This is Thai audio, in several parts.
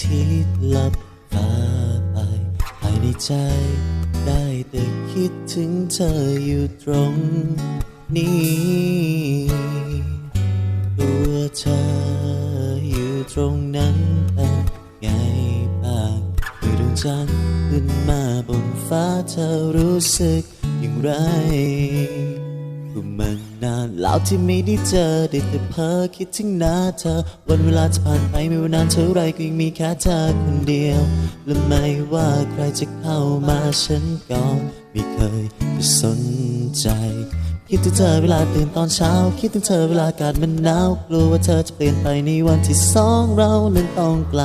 ทิศลับฟ้าไปภายในใจ ได้แต่คิดถึงเธออยู่ตรงนี้ตัวเธออยู่ตรงนั้นเป็นไงบ้างเมื่อดวงจันทร์ขึ้นมาบนฟ้าเธอรู้สึกอย่างไร ก็มันนานแล้วที่ไม่ได้เจอได้แต่เพ้อคิดถึงหน้าเธอ วันเวลาจะผ่านไปไม่ว่านานเท่าไรก็ยังมีแค่เธอคนเดียว และไม่ว่าใครจะเข้ามาฉันก็ไม่เคยจะสนใจ คิดถึงเธอเวลาตื่นตอนเช้า คิดถึงเธอเวลาอากาศมันหนาวกลัวว่าเธอจะเปลี่ยนไปในวันที่สองเรานั้นต้องไกล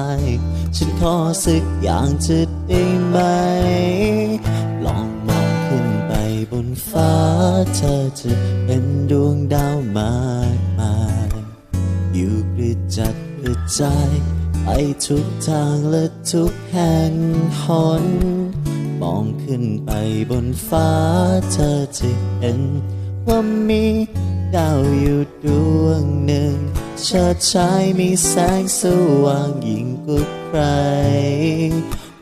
ฉันขอสึกอย่างจะได้ไหม เธอจะเห็นดวงดาวมากมาย อยู่กระจัดกระจายไปทุกทางและทุกแห่งหน มองขึ้นไปบนฟ้าเธอจะเห็น ว่ามีดาวอยู่ดวงหนึ่งเชิดชายมีแสงสว่างยิ่งกว่าใคร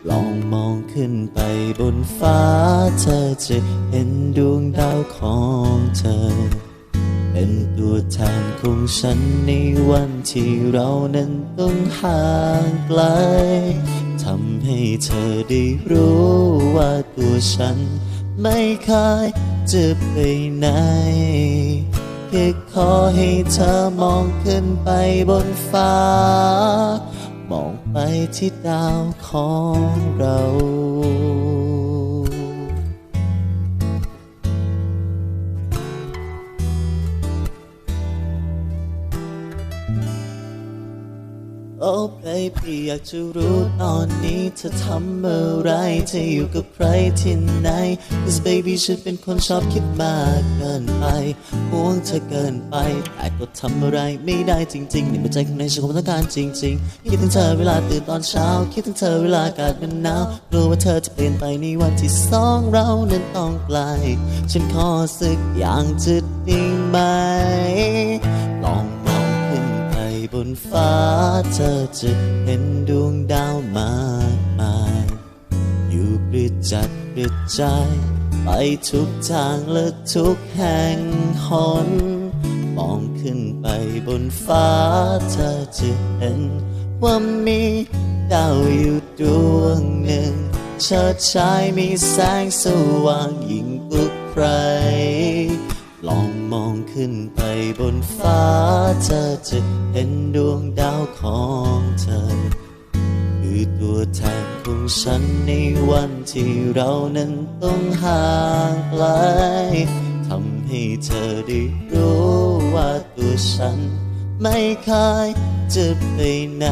ลองมองขึ้นไปบนฟ้าเธอจะเห็นดวงดาวของเธอ เป็นตัวแทนของฉันในวันที่เรานั้นต้องห่างไกลทำให้เธอได้รู้ว่าตัวฉันไม่เคยจะไปไหนแค่ขอให้เธอมองขึ้นไปบนฟ้า มองไปที่ดาวของเรา โอ้ baby อยากจะรู้ตอนนี้เธอทำอะไรเธออยู่กับใครที่ไหน Cause baby ฉันเป็นคนชอบคิดมากเกินไปห่วงเธอเกินไป แต่ก็ทำอะไรไม่ได้จริงๆในหัวใจข้างในฉันคงต้องการจริงๆ คิดถึงเธอเวลาตื่นตอนเช้า คิดถึงเธอเวลาอากาศมันหนาวกลัวว่าเธอจะเปลี่ยนไปในวันที่สองเรานั้นต้องไกล ฉันขอสึกอย่างจะได้ไหมลอง ฟ้าเธอจะเห็นดวงดาวมากมาย อยู่กระจัดกระจายไปทุกทางและทุกแห่งหนมองขึ้นไปบนฟ้าเธอจะเห็นว่ามีดาวอยู่ดวงหนึ่งเชิดชายมีแสงสว่างยิ่งกว่าใคร ขึ้นไปบนฟ้าเธอจะเห็นดวงดาวของเธอ คือตัวแทนของฉันในวันที่เรานั้นต้องห่างไกลทำให้เธอได้รู้ว่าตัวฉัน ไม่เคยจะไปไหน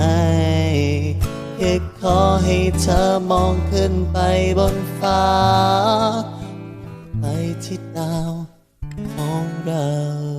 แค่ขอให้เธอมองขึ้นไปบนฟ้า ไปที่ดาว mong đợi